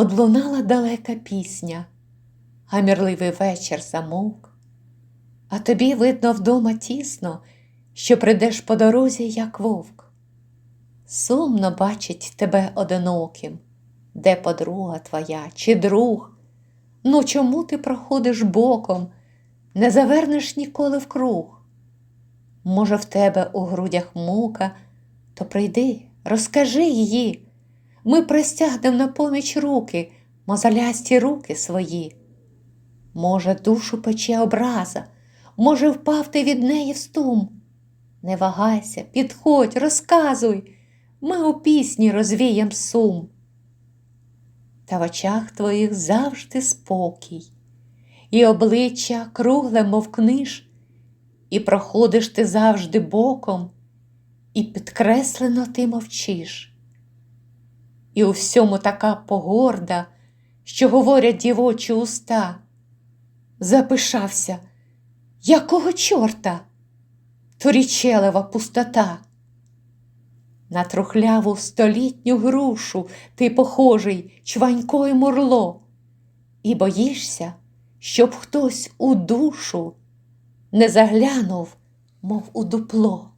Одлунала далека пісня, а мірливий вечір замовк. А тобі, видно, вдома тісно, що прийдеш по дорозі, як вовк. Сумно бачить тебе одиноким, де подруга твоя чи друг. Ну чому ти проходиш боком, не завернеш ніколи в круг? Може, в тебе у грудях мука, то прийди, розкажи її. Ми простягнем на поміч руки, мозолясті руки свої. Може, душу пече образа, може, впав ти від неї в стум. Не вагайся, підходь, розказуй, ми у пісні розвієм сум. Та в очах твоїх завжди спокій, і обличчя кругле, мов книж, і проходиш ти завжди боком, і підкреслено ти мовчиш. І у всьому така погорда, що говорять дівочі уста. Запишався, якого чорта? Торічелева пустота. На трухляву столітню грушу ти похожий чванько й мурло, і боїшся, щоб хтось у душу не заглянув, мов у дупло.